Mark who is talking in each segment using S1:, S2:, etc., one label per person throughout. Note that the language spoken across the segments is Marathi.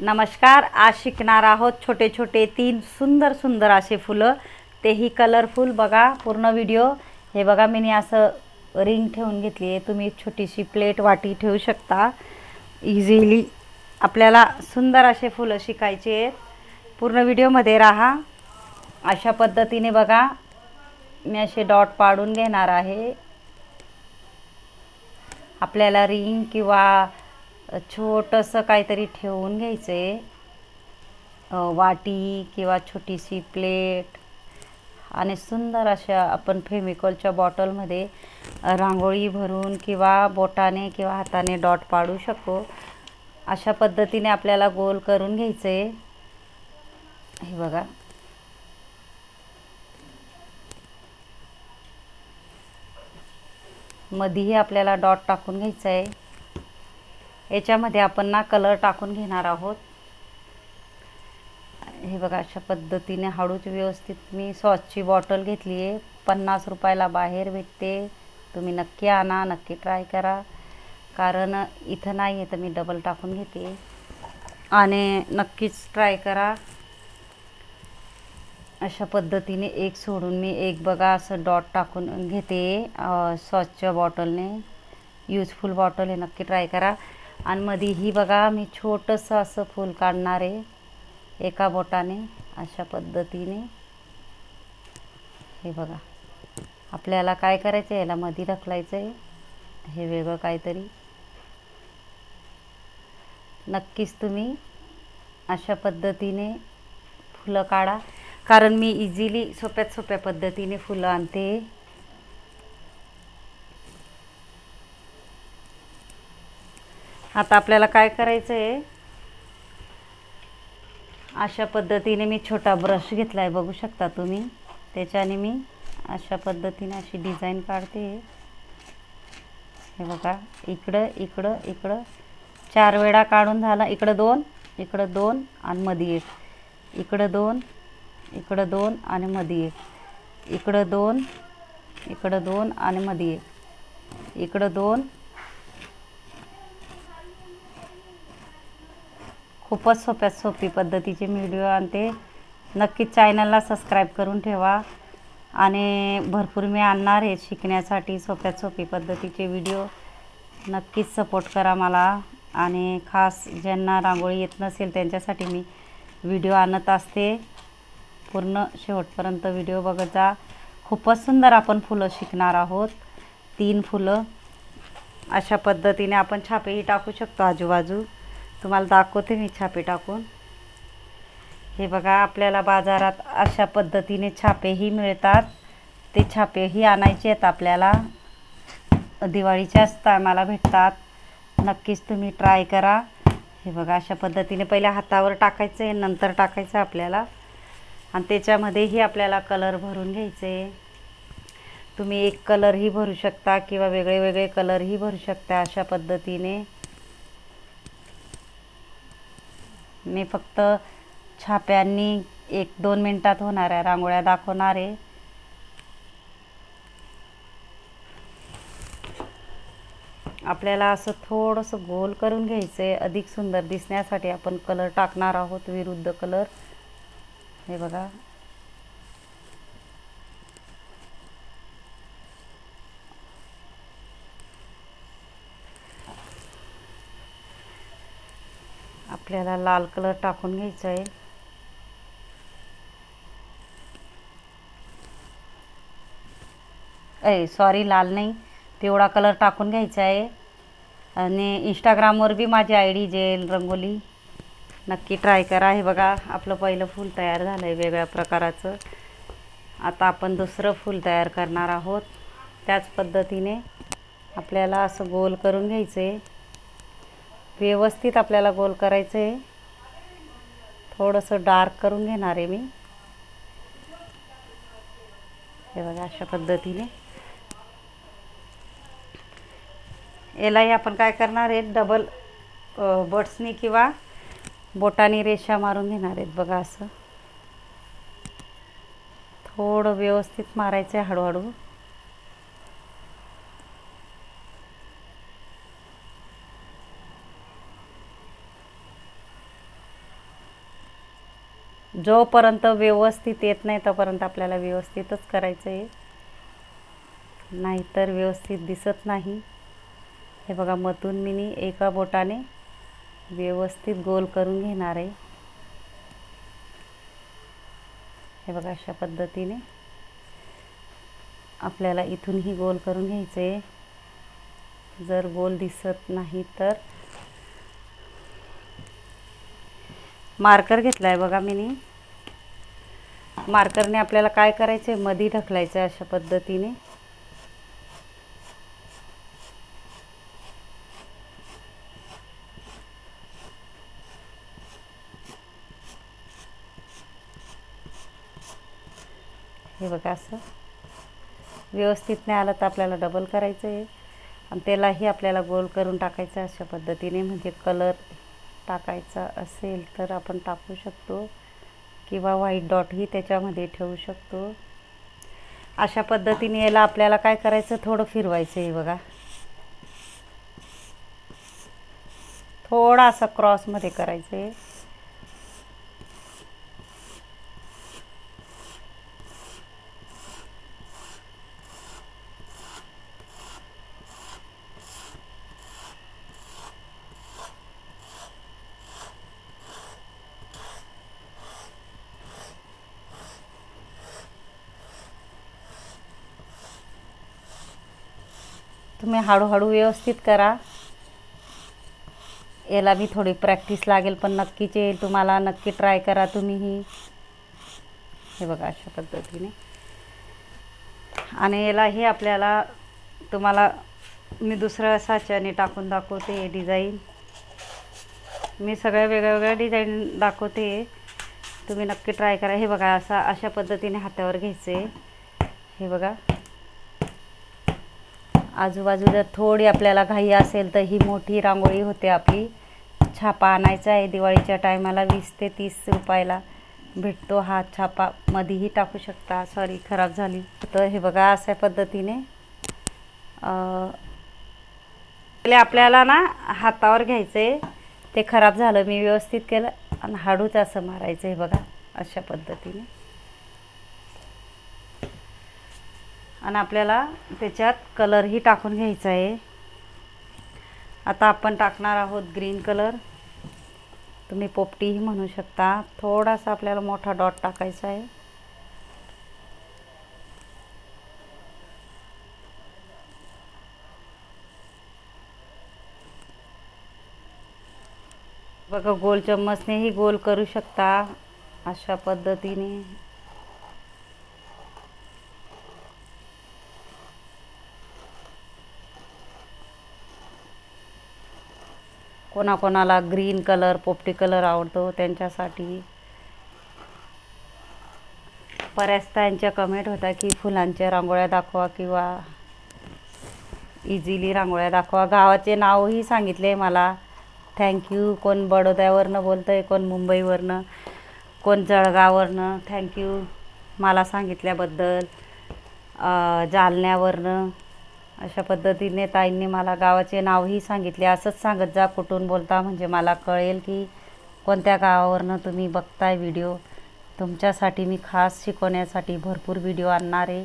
S1: नमस्कार आज शिकणार आहोत छोटे छोटे तीन सुंदर सुंदर असे फुलं. तेही कलरफुल बघा पूर्ण व्हिडिओ हे बघा मी असं रिंग ठेवून घेतली आहे. तुम्ही छोटीशी प्लेट वाटी ठेवू शकता. इझिली आपल्याला सुंदर असे फुलं शिकायचे आहेत. पूर्ण व्हिडिओमध्ये राहा. अशा पद्धतीने बघा मी असे डॉट पाडून घेणार आहे. आपल्याला रिंग किंवा छोटंसं काहीतरी ठेवून घ्यायचं आहे वाटी किंवा छोटीशी प्लेट. आणि सुंदर अशा आपण फेमिकॉलच्या बॉटलमध्ये रांगोळी भरून किंवा बोटाने किंवा हाताने डॉट पाडू शकतो. अशा पद्धतीने आपल्याला गोल करून घ्यायचं आहे हे बघा. मधीही आपल्याला डॉट टाकून घ्यायचं आहे याच्यामध्ये आपण ना कलर टाकून घेणार आहोत. हे बघा अशा पद्धतीने हळूच व्यवस्थित मी सॉसची बॉटल घेतली आहे. पन्नास रुपयाला बाहेर भेटते. तुम्ही नक्की आणा नक्की ट्राय करा. कारण इथं नाही आहे तर मी डबल टाकून घेते. आणि नक्कीच ट्राय करा. अशा पद्धतीने एक सोडून मी एक बघा असं डॉट टाकून घेते सॉसच्या बॉटलने यूजफुल बॉटल हे नक्की ट्राय करा. आणि मध्ये ही बघा मी छोटंसं असं फूल काढणार आहे एका बोटाने अशा पद्धतीने. हे बघा आपल्याला काय करायचं आहे याला मध्ये ढकलायचं आहे हे वेगळं काहीतरी. नक्कीच तुम्ही अशा पद्धतीने फुलं काढा. कारण मी इझिली सोप्यात सोप्या पद्धतीने फुलं आणते. आता आपल्याला काय करायचं आहे अशा पद्धतीने मी छोटा ब्रश घेतला आहे बघू शकता तुम्ही. त्याच्याने मी अशा पद्धतीने अशी डिझाईन काढते. हे बघा इकडं इकडं इकडं. चार वेळा काढून झाला. इकडं दोन इकडं दोन आणि मध्ये एक. इकडं दोन इकडं दोन आणि मध्ये एक. इकडं दोन इकडं दोन आणि मध्ये एक. इकडं दोन खूपच सोप्यात सोपी पद्धतीचे व्हिडिओ आणते नक्कीच चॅनलला सबस्क्राईब करून ठेवा. आणि भरपूर मी आणणार आहे शिकण्यासाठी सोप्यात सोपी पद्धतीचे व्हिडिओ नक्कीच सपोर्ट करा मला. आणि खास ज्यांना रांगोळी येत नसेल त्यांच्यासाठी मी व्हिडिओ आणत असते. पूर्ण शेवटपर्यंत व्हिडिओ बघत जा. खूपच सुंदर आपण फुलं शिकणार आहोत. तीन फुलं. अशा पद्धतीने आपण छापेही टाकू शकतो आजूबाजू. तुम्हाला दाखवते मी छापे टाकून. हे बघा आपल्याला बाजारात अशा पद्धतीने छापेही मिळतात. ते छापेही आणायचे आहेत आपल्याला. दिवाळीच्याच टायमाला भेटतात. नक्कीच तुम्ही ट्राय करा. हे बघा अशा पद्धतीने पहिले हातावर टाकायचं आहे नंतर टाकायचं आपल्याला. आणि त्याच्यामध्येही आपल्याला कलर भरून घ्यायचे. तुम्ही एक कलरही भरू शकता किंवा वेगळे वेगळे कलरही भरू शकता अशा पद्धतीने. मी फक्त छाप्यांनी एक दोन मिनटात होणाऱ्या रांगोळ्या दाखवणार आहे. आपल्याला असं थोडंसं गोल करून घ्यायचं आहे अधिक सुंदर दिसण्यासाठी आपण कलर टाकणार आहोत विरुद्ध कलर. हे बघा. आपल्याला लाल कलर टाकून घ्यायचा आहे. ए सॉरी लाल नाही. पिवळा कलर टाकून घ्यायचा आहे. आणि इंस्टाग्रामवर बी माझी आय डी जेल रंगोली. नक्की ट्राय करा. हे बघा आपलं पहिलं फूल तयार झालं आहे वेगळ्या प्रकाराचं. आता आपण दुसरं फूल तयार करणार आहोत. त्याच पद्धतीने आपल्याला असं गोल करून घ्यायचं आहे व्यवस्थित आपल्याला गोल करायचं आहे थोडंसं डार्क करून घेणार आहे मी. हे बघा अशा पद्धतीने. यालाही आपण काय करणार आहे? डबल बट्सनी किंवा बोटानी रेषा मारून घेणार आहेत बघा असं. थोडं व्यवस्थित मारायचं आहे हळूहळू. जोपर्यंत व्यवस्थित येत नाही तोपर्यंत आपल्याला व्यवस्थितच करायचं आहे नाहीतर व्यवस्थित दिसत नाही. हे बघा मधून मी एका बोटाने व्यवस्थित गोल करून घेणार आहे. हे बघा अशा पद्धतीने आपल्याला इथूनही गोल करून घ्यायचं आहे जर गोल दिसत नाही तर मार्कर घेतला आहे बघा मी मार्करने आपल्याला काय करायचं आहे मधी ढकलायचं आहे अशा पद्धतीने. हे बघा असं. व्यवस्थित नाही आलं तर आपल्याला डबल करायचं आहे आणि त्यालाही आपल्याला गोल करून टाकायचं आहे अशा पद्धतीने. म्हणजे कलर टाकायचा असेल तर आपण टाकू शकतो. किंवा व्हाईट डॉटही त्याच्यामध्ये ठेवू शकतो. अशा पद्धतीने याला आपल्याला काय करायचं? थोडं फिरवायचं आहे बघा. थोडासा क्रॉसमध्ये करायचं आहे तुम्ही हळूहळू व्यवस्थित करा. याला बी थोडी प्रॅक्टिस लागेल पण नक्कीच येईल तुम्हाला. नक्की ट्राय करा तुम्हीही. हे बघा अशा पद्धतीने. आणि याला हे आपल्याला तुम्हाला मी दुसऱ्या साच्याने टाकून दाखवते डिझाईन. मी सगळ्या वेगळ्या वेगळ्या डिझाईन दाखवते. तुम्ही नक्की ट्राय करा. हे बघा असा अशा पद्धतीने हातावर घ्यायचे. हे बघा. आजूबाजूला थोडी आपल्याला घाई असेल तर ही मोठी रांगोळी होते आपली. छापा आणायचा आहे दिवाळीच्या टायमाला वीस ते तीस रुपयाला भेटतो हा छापा. मध्येही टाकू शकता. सॉरी खराब झाली. तर हे बघा अशा पद्धतीने पहिले आपल्याला ना हातावर घ्यायचं आहे ते खराब झालं मी व्यवस्थित केलं. आणि हाडूच असं मारायचं आहे बघा अशा पद्धतीने. आणि आपल्याला त्याच्यात कलरही टाकून घ्यायचा आहे. आता आपण टाकणार आहोत ग्रीन कलर. तुम्ही पोपटीही म्हणू शकता. थोडासा आपल्याला मोठा डॉट टाकायचा आहे. बघा गोल चम्मचनेही गोल करू शकता अशा पद्धतीने. कोणाकोणाला ग्रीन कलर पोपटी कलर आवडतो त्यांच्यासाठी. बऱ्याचदा यांच्या कमेंट होत्या की फुलांच्या रांगोळ्या दाखवा किंवा इझिली रांगोळ्या दाखवा. गावाचे नावही सांगितले मला. थँक्यू कोण बडोद्यावरनं बोलतं आहे कोण मुंबईवरनं कोण जळगाववरनं. थँक्यू मला सांगितल्याबद्दल. जालन्यावरनं. अशा पद्धतीने ताईंनी मला गावाचे नावही सांगितले. असंच सांगत जा कुठून बोलता म्हणजे मला कळेल की कोणत्या गावावरनं तुम्ही बघताय व्हिडिओ. तुमच्यासाठी मी खास शिकवण्यासाठी भरपूर व्हिडिओ आणणार आहे.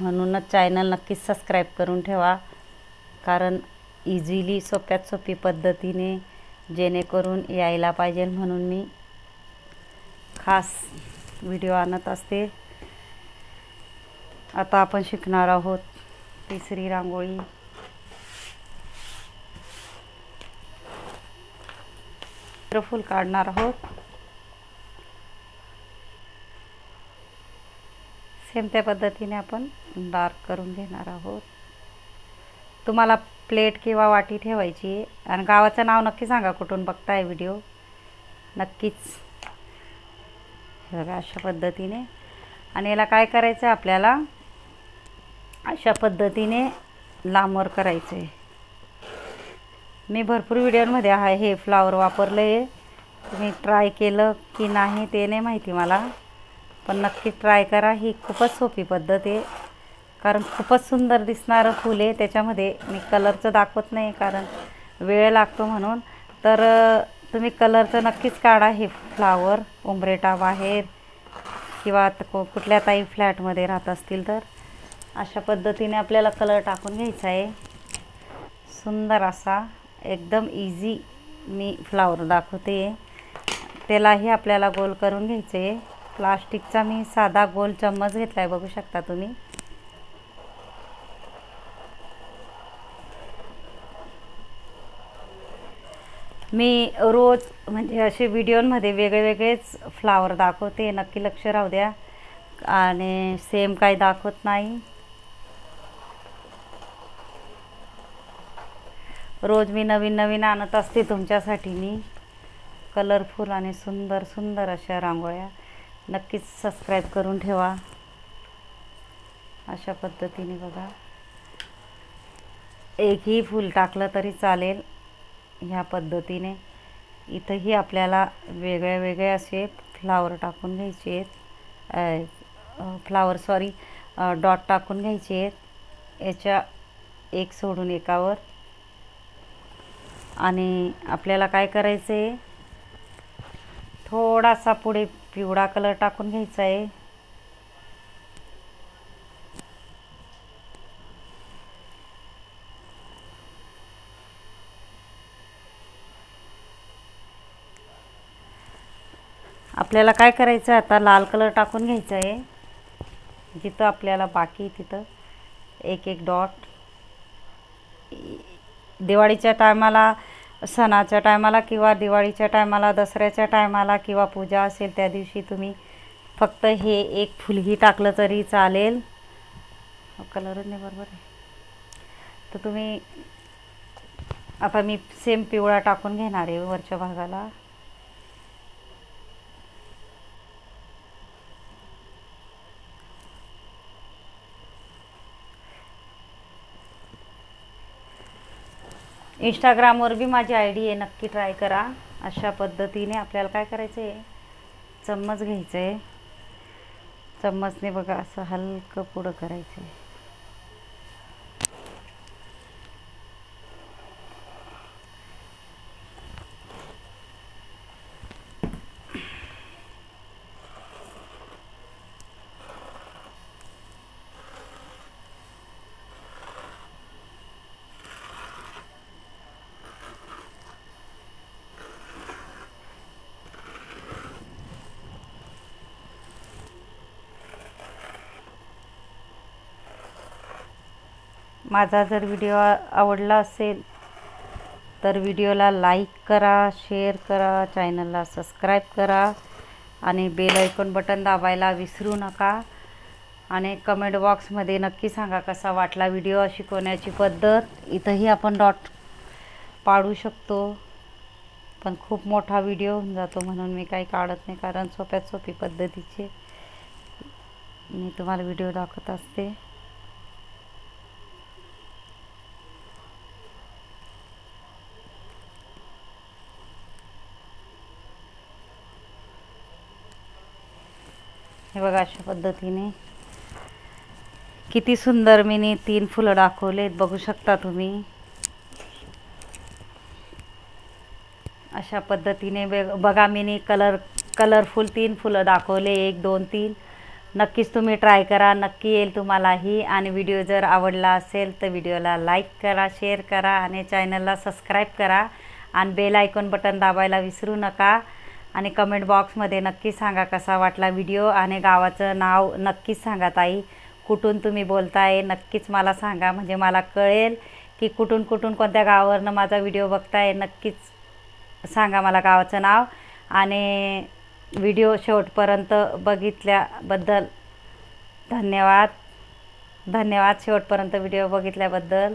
S1: म्हणूनच चॅनल नक्कीच सबस्क्राईब करून ठेवा. कारण इझिली सोप्यात सोपी पद्धतीने जेणेकरून यायला पाहिजे म्हणून मी खास व्हिडिओ आणत असते. आता आपण शिकणार आहोत. तिसरी रांगोळी. चित्रफूल काढणार आहोत. सेम त्या पद्धतीने आपण डार्क करून घेणार आहोत. तुम्हाला प्लेट किंवा वाटी ठेवायची आणि गावाचं नाव नक्की सांगा कुठून बघताय व्हिडिओ? नक्कीच. हे बघा अशा पद्धतीने. आणि याला काय करायचं आहे आपल्याला? अशा पद्धतीने लांबवर करायचं. आहे मी भरपूर व्हिडिओमध्ये आहे हे फ्लावर वापरलं आहे तुम्ही ट्राय केलं की नाही ते नाही माहिती मला. पण नक्की ट्राय करा ही खूपच सोपी पद्धत आहे. कारण खूपच सुंदर दिसणारं फूल आहे त्याच्यामध्ये मी कलरचं दाखवत नाही कारण वेळ लागतो म्हणून. तर तुम्ही कलरचं नक्कीच काढा हे फ्लावर उंबरेटा बाहेर किंवा को- कुठल्या ताई फ्लॅटमध्ये राहत असतील तर. अशा पद्धतीने आपल्याला कलर टाकून घ्यायचा आहे. सुंदर असा एकदम इझी मी फ्लावर दाखवते. त्यालाही आपल्याला गोल करून घ्यायचे आहे. प्लास्टिकचा मी साधा गोल चम्मच घेतला आहे बघू शकता तुम्ही. मी रोज म्हणजे असे व्हिडिओमध्ये वेगळे वेगळेच फ्लावर दाखवते नक्की लक्ष राहू द्या. आणि सेम काही दाखवत नाही. रोज मी नवीन नवीन आणत असते तुमच्यासाठी मी. कलरफुल आणि सुंदर सुंदर अशा रांगोळ्या. नक्कीच सबस्क्राईब करून ठेवा. अशा पद्धतीने बघा. एकही फूल टाकलं तरी चालेल ह्या पद्धतीने. इथंही आपल्याला वेगळे वेगळे असे फ्लावर टाकून घ्यायचे आहेत. फ्लावर सॉरी डॉट टाकून घ्यायचे आहेत. याच्या एक सोडून एकावर. आणि आपल्याला काय करायचं आहे थोडासा पुढे पिवळा कलर टाकून घ्यायचा आहे. आपल्याला काय करायचं आहे आता लाल कलर टाकून घ्यायचं आहे. जिथं आपल्याला बाकी तिथं एक एक डॉट. दिवाळीच्या टायमाला सणाच्या टायमाला किंवा दिवाळीच्या टायमाला दसऱ्याच्या टायमाला किंवा पूजा असेल त्या दिवशी तुम्ही फक्त हे एक फुलही टाकलं तरी चालेल. हो, कलरच नाही बरोबर आहे. तर तुम्ही आता मी सेम पिवळा टाकून घेणार आहे वरच्या भागाला. इंस्टाग्रामवर बी माझी आय डी आहे नक्की ट्राय करा. अशा पद्धतीने आपल्याला काय करायचं आहे चम्मच घ्यायचं आहे चम्मचने बघा असं हलकं पुढं करायचं आहे माझा जर व्हिडिओ आवडला असेल तर व्हिडिओला लाईक करा शेअर करा चॅनलला सबस्क्राईब करा आणि बेल आयकॉन बटन दाबायला विसरू नका. आणि कमेंट बॉक्समध्ये नक्की सांगा कसा वाटला व्हिडिओ शिकवण्याची पद्धत. इथंही आपण डॉट पाडू शकतो. पण खूप मोठा व्हिडिओ होऊन जातो म्हणून मी काही काढत नाही कारण सोप्यात सोपी पद्धतीचे. मी तुम्हाला व्हिडिओ दाखवत असते. हे बघा अशा पद्धतीने. किती सुंदर मीनी तीन फुलं दाखवलेत बघू शकता तुम्ही. अशा पद्धतीने बघा मीनी कलर कलरफुल तीन फुलं दाखवले एक दोन तीन. नक्कीच तुम्ही ट्राय करा नक्की येईल तुम्हालाही. आणि व्हिडिओ जर आवडला असेल तर व्हिडिओला लाईक करा शेअर करा आणि चॅनलला सबस्क्राईब करा. आणि बेल आयकॉन बटन दाबायला विसरू नका. आणि कमेंट बॉक्समध्ये नक्की सांगा कसा वाटला व्हिडिओ आणि गावाचं नाव नक्कीच सांगा ताई. कुठून तुम्ही बोलताय नक्कीच मला सांगा. म्हणजे मला कळेल की कुठून कुठून कोणत्या गावावरनं माझा व्हिडिओ बघताय. नक्कीच सांगा मला गावाचं नाव. आणि व्हिडिओ शेवटपर्यंत बघितल्याबद्दल धन्यवाद. धन्यवाद. शेवटपर्यंत व्हिडिओ बघितल्याबद्दल.